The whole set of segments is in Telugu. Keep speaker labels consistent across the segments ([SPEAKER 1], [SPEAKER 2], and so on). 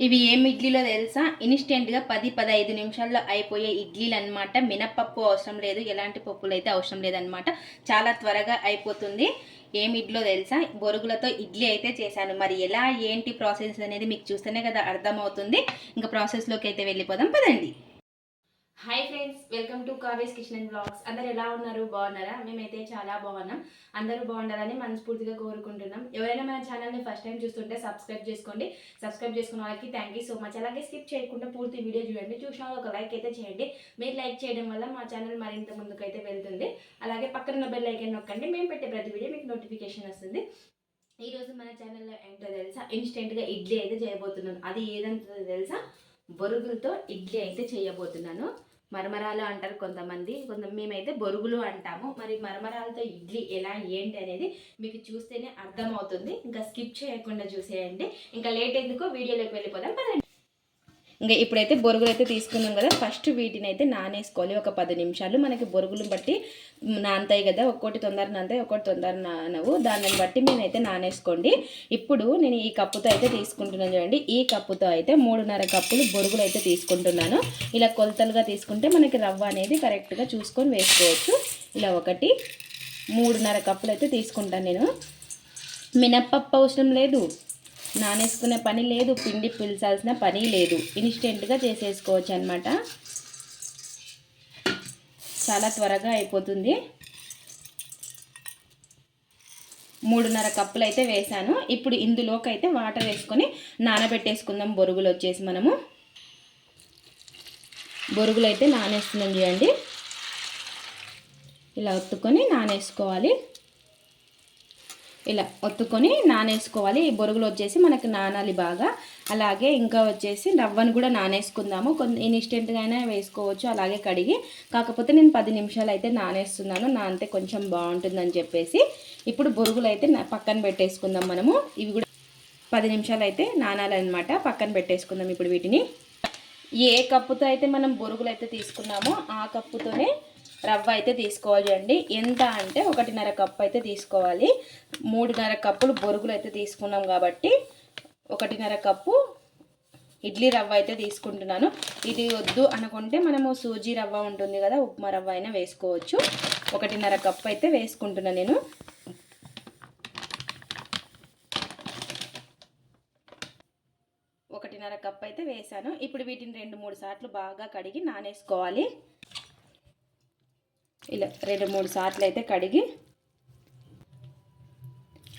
[SPEAKER 1] ఇవి ఏం ఇడ్లీలో తెలుసా? ఇన్స్టెంట్గా పది పదహైదు నిమిషాల్లో అయిపోయే ఇడ్లీలు అనమాట మినపప్పు అవసరం లేదు ఎలాంటి పప్పులు అయితే అవసరం లేదనమాట చాలా త్వరగా అయిపోతుంది. ఏం ఇడ్లో తెలుసా? బొరుగులతో ఇడ్లీ అయితే చేశాను. మరి ఎలా ఏంటి ప్రాసెస్ అనేది మీకు చూస్తేనే కదా అర్థమవుతుంది. ఇంకా ప్రాసెస్లోకి అయితే వెళ్ళిపోదాం. పదండి. Hi friends welcome to కావేస్ kitchen and blogs అందరు ఎలా ఉన్నారు? బాగున్నారా? మేమైతే చాలా బాగున్నాం. అందరూ బాగుండాలని మనస్ఫూర్తిగా కోరుకుంటున్నాం. ఎవరైనా మన ఛానల్ని ఫస్ట్ టైం చూస్తుంటే సబ్స్క్రైబ్ చేసుకోండి. సబ్స్క్రైబ్ చేసుకున్న వాళ్ళకి థ్యాంక్ యూ సో మచ్ అలాగే స్కిప్ చేయకుండా పూర్తి వీడియో చూడండి. చూసిన ఒక లైక్ అయితే చేయండి. మీరు లైక్ చేయడం వల్ల మా ఛానల్ మరింత ముందుకు అయితే వెళ్తుంది. అలాగే పక్కన ఉన్న బెల్ ఐకన్ నొక్కండి. మేము పెట్టే ప్రతి వీడియో మీకు నోటిఫికేషన్ వస్తుంది. ఈరోజు మన ఛానల్లో ఏంటో తెలుసా? ఇన్స్టెంట్గా ఇడ్లీ అయితే చేయబోతున్నాను. అది ఏదంటో తెలుసా? బొరుగులతో ఇడ్లీ అయితే చేయబోతున్నాను. మరమరాలు అంటారు కొంతమంది. కొంత మేమైతే బొరుగులు అంటాము. మరి మరమరాలతో ఇడ్లీ ఎలా ఏంటి అనేది మీకు చూస్తేనే అర్థమవుతుంది. ఇంకా స్కిప్ చేయకుండా చూసేయండి. ఇంకా లేట్ ఎందుకో? వీడియోలోకి వెళ్ళిపోదాం. పదండి. ఇంకా ఇప్పుడైతే బొరుగులు అయితే తీసుకున్నాం కదా ఫస్ట్ వీటిని అయితే నానేసుకోవాలి ఒక పది నిమిషాలు. మనకి బొరుగులు బట్టి నానతాయి కదా ఒక్కోటి తొందర నానతాయి ఒక్కోటి తొందర నానవు. దాన్ని బట్టి నేనైతే నానేసుకోండి. ఇప్పుడు నేను ఈ కప్పుతో అయితే తీసుకుంటున్నాను చూడండి. ఈ కప్పుతో అయితే మూడున్నర కప్పులు బొరుగులు అయితే తీసుకుంటున్నాను. ఇలా కొలతలుగా తీసుకుంటే మనకి రవ్వ అనేది కరెక్ట్గా చూసుకొని వేసుకోవచ్చు. ఇలా ఒకటి మూడున్నర కప్పులు అయితే తీసుకుంటాను నేను. మినప్పప్పు అవసరం లేదు. నానేసుకునే పని లేదు పిండి పిలిచాల్సిన పని లేదు. ఇన్స్టెంట్గా చేసేసుకోవచ్చు అనమాట చాలా త్వరగా అయిపోతుంది. మూడున్నర కప్పులు అయితే వేసాను. ఇప్పుడు ఇందులోకి అయితే వాటర్ వేసుకొని నానబెట్టేసుకుందాం బొరుగులు వచ్చేసి మనము. బొరుగులు అయితే నానేస్తున్నాం చూడండి. ఇలా ఒత్తుకొని నానేసుకోవాలి. ఇలా ఒత్తుకొని నానేసుకోవాలి. ఈ బొరుగులు వచ్చేసి మనకు నానాలి బాగా. అలాగే ఇంకా వచ్చేసి రవ్వను కూడా నానేసుకుందాము. కొన్ని ఇన్స్టెంట్గా అయినా వేసుకోవచ్చు అలాగే కడిగి. కాకపోతే నేను పది నిమిషాలు అయితే నానేస్తున్నాను. నానితే కొంచెం బాగుంటుందని చెప్పేసి ఇప్పుడు బొరుగులు అయితే పక్కన పెట్టేసుకుందాం మనము. ఇవి కూడా పది నిమిషాలు అయితే నానాలన్నమాట. పక్కన పెట్టేసుకుందాం ఇప్పుడు వీటిని. ఏ కప్పుతో అయితే మనం బొరుగులు అయితే తీసుకున్నామో ఆ కప్పుతోనే రవ్వ అయితే తీసుకోవాలి అండి. ఎంత అంటే ఒకటిన్నర కప్పు అయితే తీసుకోవాలి. మూడున్నర కప్పులు బొరుగులు అయితే తీసుకున్నాం కాబట్టి ఒకటిన్నర కప్పు ఇడ్లీ రవ్వ అయితే తీసుకుంటున్నాను. ఇది వద్దు అనుకుంటే మనము సూజీ రవ్వ ఉంటుంది కదా ఉప్మా రవ్వ అయినా వేసుకోవచ్చు. ఒకటిన్నర కప్పు అయితే వేసుకుంటున్నాను నేను. ఒకటిన్నర కప్ అయితే వేసాను. ఇప్పుడు వీటిని రెండు మూడు సార్లు బాగా కడిగి నానేసుకోవాలి. ఇలా రెండు మూడు సార్లు అయితే కడిగి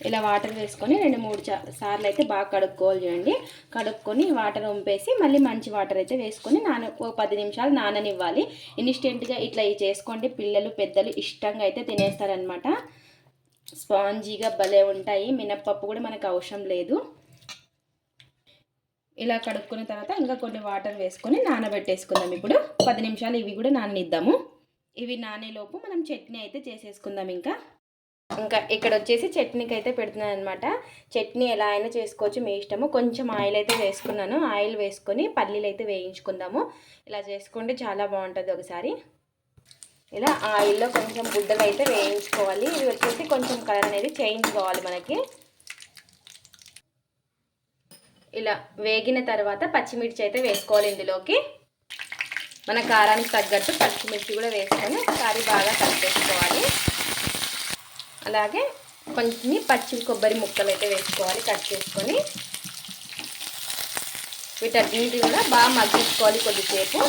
[SPEAKER 1] ఇలా వాటర్ వేసుకొని రెండు మూడు సార్లు అయితే బాగా కడుక్కోవాలి చూడండి. కడుక్కొని వాటర్ వంపేసి మళ్ళీ మంచి వాటర్ అయితే వేసుకొని నాన ఒక పది నిమిషాలు నాననివ్వాలి. ఇన్స్టెంట్గా ఇట్లా ఇవి చేసుకోండి. పిల్లలు పెద్దలు ఇష్టంగా అయితే తినేస్తారనమాట స్పాంజీగా భలే ఉంటాయి. మినప్పప్పు కూడా మనకు అవసరం లేదు. ఇలా కడుక్కున్న తర్వాత ఇంకా కొన్ని వాటర్ వేసుకొని నానబెట్టేసుకుందాం. ఇప్పుడు పది నిమిషాలు ఇవి కూడా నాననిద్దాము ఇవి నానేలోపు మనం చట్నీ అయితే చేసేసుకుందాం ఇంకా. ఇంకా ఇక్కడ వచ్చేసి చట్నీకి అయితే పెడుతున్నాను అనమాట చట్నీ ఎలా అయినా చేసుకోవచ్చు మీ ఇష్టము. కొంచెం ఆయిల్ అయితే వేసుకున్నాను. ఆయిల్ వేసుకొని పల్లీలు అయితే వేయించుకుందాము. ఇలా చేసుకుంటే చాలా బాగుంటుంది ఒకసారి. ఇలా ఆయిల్లో కొంచెం గుడ్డలు అయితే వేయించుకోవాలి. ఇవి వచ్చేసి కొంచెం కలర్ అనేది చేంజ్ కావాలి మనకి. ఇలా వేగిన తర్వాత పచ్చిమిర్చి అయితే వేసుకోవాలి ఇందులోకి. మన కారానికి తగ్గట్టు పచ్చిమిర్చి కూడా వేసుకొని ఒకసారి బాగా కలిపేసుకోవాలి. అలాగే కొంచెం పచ్చి కొబ్బరి ముక్కలు అయితే వేసుకోవాలి కట్ చేసుకొని. వీటన్నిటి కూడా బాగా మగ్గించుకోవాలి కొద్దిసేపు.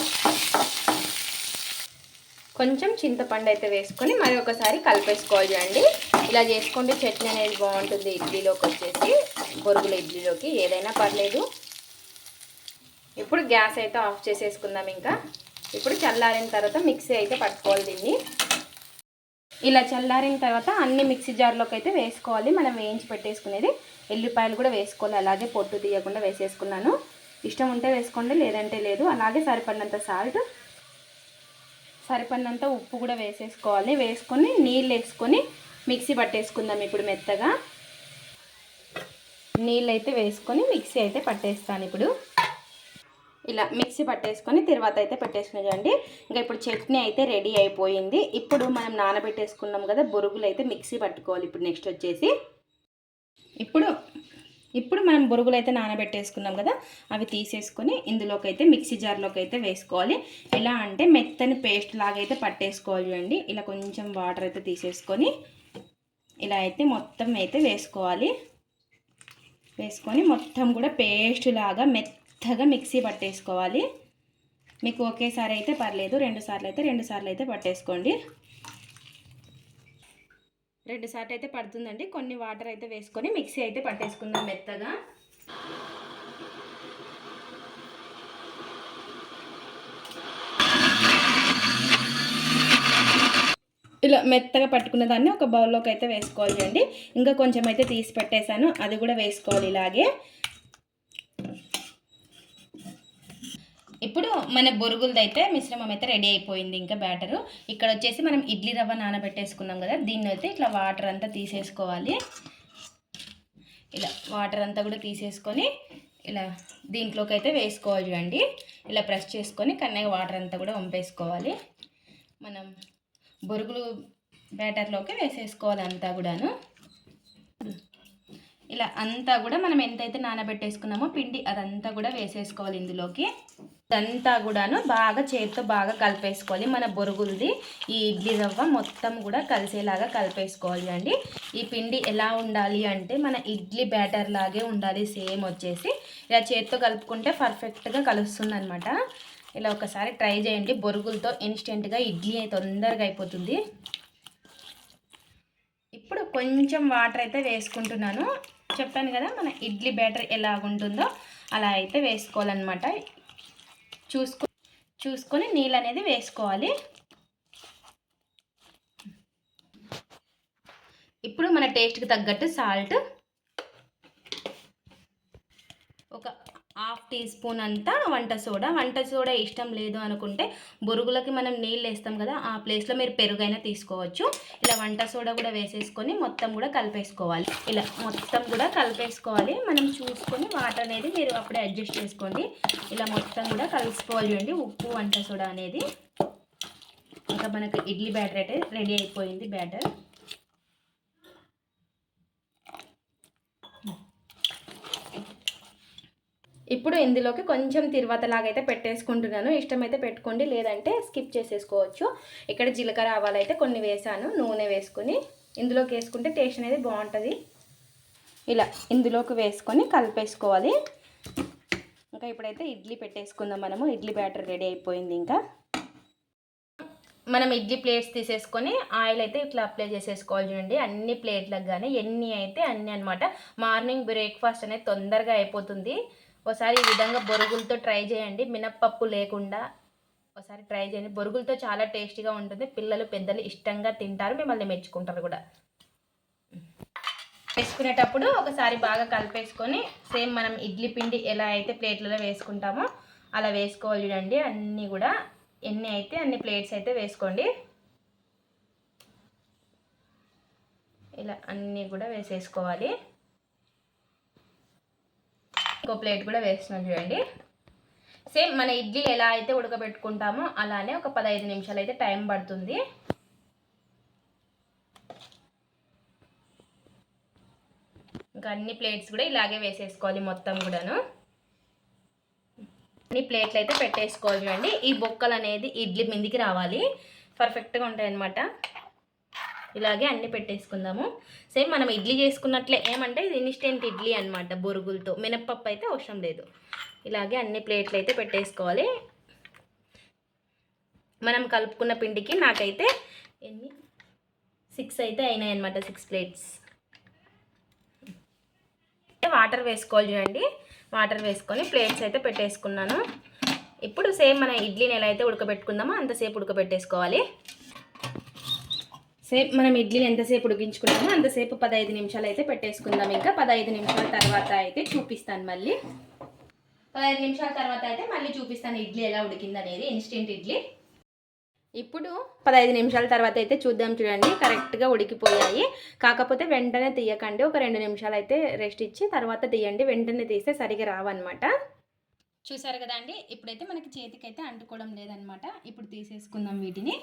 [SPEAKER 1] కొంచెం చింతపండు అయితే వేసుకొని మరి ఒకసారి కలిపేసుకోవాలి చూడండి. ఇలా చేసుకుంటే చట్నీ అనేది బాగుంటుంది ఇడ్లీలోకి వచ్చేసి బొరుగుల ఇడ్లీలోకి ఏదైనా పర్లేదు. ఇప్పుడు గ్యాస్ అయితే ఆఫ్ చేసేసుకుందాం ఇంకా. ఇప్పుడు చల్లారిన తర్వాత మిక్సీ అయితే పట్టుకోవాలి దీన్ని. ఇలా చల్లారిన తర్వాత అన్ని మిక్సీ జార్లోకి అయితే వేసుకోవాలి. మనం వేయించి పెట్టేసుకునేది ఎల్లిపాయలు కూడా వేసుకోవాలి. అలాగే పొట్టు తీయకుండా వేసేసుకున్నాను. ఇష్టం ఉంటే వేసుకోండి లేదంటే లేదు. అలాగే సరిపడినంత సాల్ట్ సరిపడినంత ఉప్పు కూడా వేసేసుకోవాలి. వేసుకొని నీళ్ళు వేసుకొని మిక్సీ పట్టేసుకుందాం ఇప్పుడు మెత్తగా. నీళ్ళు అయితే వేసుకొని మిక్సీ అయితే పట్టేస్తాను ఇప్పుడు. ఇలా మిక్సీ పట్టేసుకొని తర్వాత అయితే పెట్టేసుకునేదండి ఇంకా ఇప్పుడు చట్నీ అయితే రెడీ అయిపోయింది. ఇప్పుడు మనం నానబెట్టేసుకున్నాం కదా బొరుగులు అయితే మిక్సీ పట్టుకోవాలి. ఇప్పుడు నెక్స్ట్ వచ్చేసి ఇప్పుడు ఇప్పుడు మనం బొరుగులు అయితే నానబెట్టేసుకున్నాం కదా అవి తీసేసుకొని ఇందులోకి అయితే మిక్సీ జార్లోకి అయితే వేసుకోవాలి. ఎలా అంటే మెత్తని పేస్ట్ లాగా అయితే పట్టేసుకోవాలి చూడండి. ఇలా కొంచెం వాటర్ అయితే తీసేసుకొని ఇలా అయితే మొత్తం అయితే వేసుకోవాలి. వేసుకొని మొత్తం కూడా పేస్ట్ లాగా మెత్త మెత్తగా మిక్సీ పట్టేసుకోవాలి. మీకు ఒకేసారి అయితే పర్లేదు. రెండు సార్లు అయితే రెండు సార్లు అయితే పట్టేసుకోండి. రెండు సార్లు అయితే పడుతుందండి. కొన్ని వాటర్ అయితే వేసుకొని మిక్సీ అయితే పట్టేసుకుందాం మెత్తగా. ఇలా మెత్తగా పట్టుకున్న దాన్ని ఒక బౌల్లోకి అయితే వేసుకోవాలి అండి ఇంకా కొంచెం అయితే తీసి పెట్టేశాను. అది కూడా వేసుకోవాలి ఇలాగే. ఇప్పుడు మన బొరుగులది అయితే మిశ్రమం అయితే రెడీ అయిపోయింది ఇంకా బ్యాటరు. ఇక్కడ వచ్చేసి మనం ఇడ్లీ రవ్వ నానబెట్టేసుకున్నాం కదా దీన్ని అయితే ఇట్లా వాటర్ అంతా తీసేసుకోవాలి. ఇలా వాటర్ అంతా కూడా తీసేసుకొని ఇలా దీంట్లోకి అయితే వేసుకోవాలి చూడండి. ఇలా ప్రెస్ చేసుకొని కన్నగా వాటర్ అంతా కూడా వంపేసుకోవాలి. మనం బొరుగులు బ్యాటర్లోకి వేసేసుకోవాలి అంతా కూడాను. ఇలా అంతా కూడా మనం ఎంతైతే నానబెట్టేసుకున్నామో పిండి అదంతా కూడా వేసేసుకోవాలి ఇందులోకి. ఇదంతా కూడాను బాగా చేతితో బాగా కలిపేసుకోవాలి. మన బొరుగులది ఈ ఇడ్లీ రవ్వ మొత్తం కూడా కలిసేలాగా కలిపేసుకోవాలి అండి. ఈ పిండి ఎలా ఉండాలి అంటే మన ఇడ్లీ బ్యాటర్ లాగే ఉండాలి. సేమ్ వచ్చేసి ఇలా చేతితో కలుపుకుంటే పర్ఫెక్ట్గా కలుస్తుంది అనమాట ఇలా ఒకసారి ట్రై చేయండి. బొరుగులతో ఇన్స్టెంట్గా ఇడ్లీ తొందరగా అయిపోతుంది. ఇప్పుడు కొంచెం వాటర్ అయితే వేసుకుంటున్నాను. చెప్పాను కదా మన ఇడ్లీ బ్యాటర్ ఎలా ఉంటుందో అలా అయితే వేసుకోవాలన్నమాట. చూసుకో చూసుకొని నీళ్ళు అనేది వేసుకోవాలి. ఇప్పుడు మన టేస్ట్కి తగ్గట్టు సాల్ట్ ఒక హాఫ్ టీ స్పూన్ అంతా వంట సోడా. వంట సోడా ఇష్టం లేదు అనుకుంటే బొరుగులకి మనం నీళ్ళు వేస్తాం కదా ఆ ప్లేస్లో మీరు పెరుగైనా తీసుకోవచ్చు. ఇలా వంట సోడా కూడా వేసేసుకొని మొత్తం కూడా కలిపేసుకోవాలి. ఇలా మొత్తం కూడా కలిపేసుకోవాలి. మనం చూసుకొని వాటర్ అనేది మీరు అప్పుడే అడ్జస్ట్ చేసుకోండి. ఇలా మొత్తం కూడా కలిసిపోవాలి చూడండి. ఉప్పు వంట సోడా అనేది. ఇంకా మనకు ఇడ్లీ బ్యాటర్ అయితే రెడీ అయిపోయింది బ్యాటర్. ఇప్పుడు ఇందులోకి కొంచెం తిరువాతలాగా అయితే పెట్టేసుకుంటున్నాను. ఇష్టమైతే పెట్టుకోండి లేదంటే స్కిప్ చేసేసుకోవచ్చు. ఇక్కడ జీలకర్ర ఆవాలు అయితే కొన్ని వేసాను నూనె వేసుకొని. ఇందులోకి వేసుకుంటే టేస్ట్ అనేది బాగుంటుంది. ఇలా ఇందులోకి వేసుకొని కలిపేసుకోవాలి. ఇంకా ఇప్పుడైతే ఇడ్లీ పెట్టేసుకుందాం మనము. ఇడ్లీ బ్యాటర్ రెడీ అయిపోయింది ఇంకా. మనం ఇడ్లీ ప్లేట్స్ తీసేసుకొని ఆయిల్ అయితే ఇట్లా అప్లై చేసేసుకోవాలి చూడండి. అన్ని ప్లేట్లకు కానీ ఎన్ని అయితే అన్ని అనమాట మార్నింగ్ బ్రేక్ఫాస్ట్ అనేది తొందరగా అయిపోతుంది. ఒకసారి ఈ విధంగా బొరుగులతో ట్రై చేయండి. మినప్పప్పు లేకుండా ఒకసారి ట్రై చేయండి. బొరుగులతో చాలా టేస్టీగా ఉంటుంది. పిల్లలు పెద్దలు ఇష్టంగా తింటారు. మిమ్మల్ని మెచ్చుకుంటారు కూడా. వేసుకునేటప్పుడు ఒకసారి బాగా కలిపేసుకొని సేమ్ మనం ఇడ్లీ పిండి ఎలా అయితే ప్లేట్లలో వేసుకుంటామో అలా వేసుకోవాలి చూడండి. అన్నీ కూడా ఎన్ని అయితే అన్ని ప్లేట్స్ అయితే వేసుకోండి. ఇలా అన్నీ కూడా వేసేసుకోవాలి. ఇంకో ప్లేట్ కూడా వేస్తున్నాం చూడండి. సేమ్ మన ఇడ్లీ ఎలా అయితే ఉడకబెట్టుకుంటామో అలానే ఒక పదహైదు నిమిషాలు అయితే టైం పడుతుంది. ఇంకా అన్ని ప్లేట్స్ కూడా ఇలాగే వేసేసుకోవాలి మొత్తం కూడాను. అన్ని ప్లేట్లు అయితే పెట్టేసుకోవాలి చూడండి. ఈ బొక్కలు అనేది ఇడ్లీ మిందికి రావాలి. పర్ఫెక్ట్గా ఉంటాయి అన్నమాట ఇలాగే అన్నీ పెట్టేసుకుందాము. సేమ్ మనం ఇడ్లీ చేసుకున్నట్లే ఏమంటే ఇది ఇన్స్టెంట్ ఇడ్లీ అనమాట బొరుగులతో. మినప్పప్పు అయితే అవసరం లేదు. ఇలాగే అన్ని ప్లేట్లు అయితే పెట్టేసుకోవాలి. మనం కలుపుకున్న పిండికి నాకైతే ఎన్ని? సిక్స్ అయితే అయినాయి అనమాట సిక్స్ ప్లేట్స్. వాటర్ వేసుకోవాలి చూడండి. వాటర్ వేసుకొని ప్లేట్స్ అయితే పెట్టేసుకున్నాను. ఇప్పుడు సేమ్ మన ఇడ్లీని ఎలా అయితే ఉడకబెట్టుకుందామో? అంతసేపు ఉడకబెట్టేసుకోవాలి. సేపు మనం ఇడ్లీని ఎంతసేపు ఉడికించుకున్నామో అంతసేపు పదహైదు నిమిషాలు అయితే పెట్టేసుకుందాం. ఇంకా పదహైదు నిమిషాల తర్వాత అయితే చూపిస్తాను మళ్ళీ. పదహైదు నిమిషాల తర్వాత అయితే మళ్ళీ చూపిస్తాను ఇడ్లీ ఎలా ఉడికింది అనేది ఇన్స్టెంట్ ఇడ్లీ. ఇప్పుడు పదహైదు నిమిషాల తర్వాత అయితే చూద్దాం చూడండి కరెక్ట్గా ఉడికిపోయాయి. కాకపోతే వెంటనే తీయకండి ఒక రెండు నిమిషాలు అయితే రెస్ట్ ఇచ్చి తర్వాత తీయండి వెంటనే తీస్తే సరిగా రావన్నమాట. చూసారు కదా అండి ఇప్పుడైతే మనకి చేతికి అయితే అంటుకోవడం లేదనమాట ఇప్పుడు తీసేసుకుందాం వీటిని.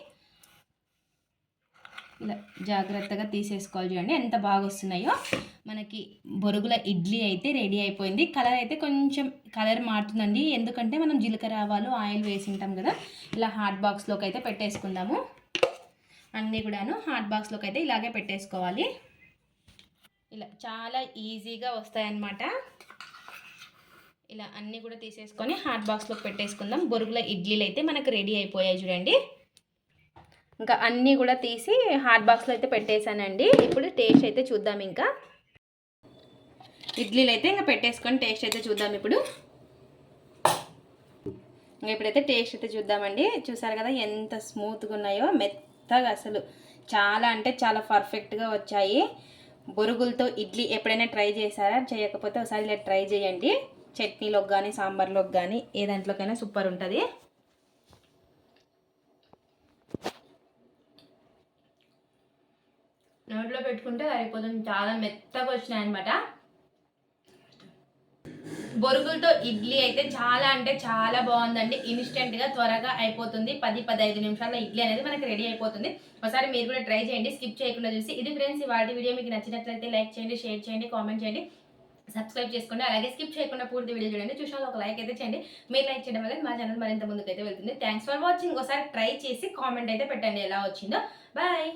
[SPEAKER 1] ఇలా జాగ్రత్తగా తీసేసుకోవాలి చూడండి. ఎంత బాగా వస్తున్నాయో మనకి బొరుగుల ఇడ్లీ అయితే రెడీ అయిపోయింది. కలర్ అయితే కొంచెం కలర్ మారుతుందండి. ఎందుకంటే మనం జీలకర్ర ఆవాలు ఆయిల్ వేసి ఉంటాం కదా. ఇలా హాట్ బాక్స్లోకి అయితే పెట్టేసుకుందాము. అన్నీ కూడాను హాట్ బాక్స్లోకి అయితే ఇలాగే పెట్టేసుకోవాలి. ఇలా చాలా ఈజీగా వస్తాయన్నమాట. ఇలా అన్నీ కూడా తీసేసుకొని హాట్ బాక్స్లోకి పెట్టేసుకుందాం. బొరుగుల ఇడ్లీలు అయితే మనకు రెడీ అయిపోయాయి చూడండి. ఇంకా అన్నీ కూడా తీసి హాట్ బాక్స్లో అయితే పెట్టేశానండి. ఇప్పుడు టేస్ట్ అయితే చూద్దాం ఇంకా. ఇడ్లీలు అయితే ఇంకా పెట్టేసుకొని టేస్ట్ అయితే చూద్దాం ఇప్పుడు. ఇంకా ఇప్పుడైతే టేస్ట్ అయితే చూద్దామండి. చూసారు కదా ఎంత స్మూత్గా ఉన్నాయో మెత్తగా అసలు. చాలా అంటే చాలా పర్ఫెక్ట్గా వచ్చాయి. బొరుగులతో ఇడ్లీ ఎప్పుడైనా ట్రై చేశారా? చేయకపోతే ఒకసారి ఇలా ట్రై చేయండి. చట్నీలోకి కానీ సాంబార్లోకి కానీ ఏ దాంట్లోకైనా సూపర్ ఉంటుంది. నోట్లో పెట్టుకుంటే సరిపోతుంది. చాలా మెత్తగా వచ్చినాయి అనమాట బొరుగులతో ఇడ్లీ అయితే చాలా అంటే చాలా బాగుందండి. ఇన్స్టెంట్గా త్వరగా అయిపోతుంది. పది పదహైదు నిమిషాల్లో ఇడ్లీ అనేది మనకి రెడీ అయిపోతుంది. ఒకసారి మీరు కూడా ట్రై చేయండి. స్కిప్ చేయకుండా చూసి. ఇది ఫ్రెండ్స్ వాటి వీడియో మీకు నచ్చినట్లయితే లైక్ చేయండి షేర్ చేయండి కామెంట్ చేయండి. సబ్స్క్రైబ్ చేసుకోండి. అలాగే స్కిప్ చేయకుండా పూర్తి వీడియో చూడండి. చూసాను ఒక లైక్ అయితే చేయండి. మీరు లైక్ చేయడం వల్ల మా ఛానల్ మరింత ముందుకైతే వెళ్తుంది. థ్యాంక్స్ ఫర్ వాచింగ్ ఒకసారి ట్రై చేసి కామెంట్ అయితే పెట్టండి ఎలా వచ్చిందో. బాయ్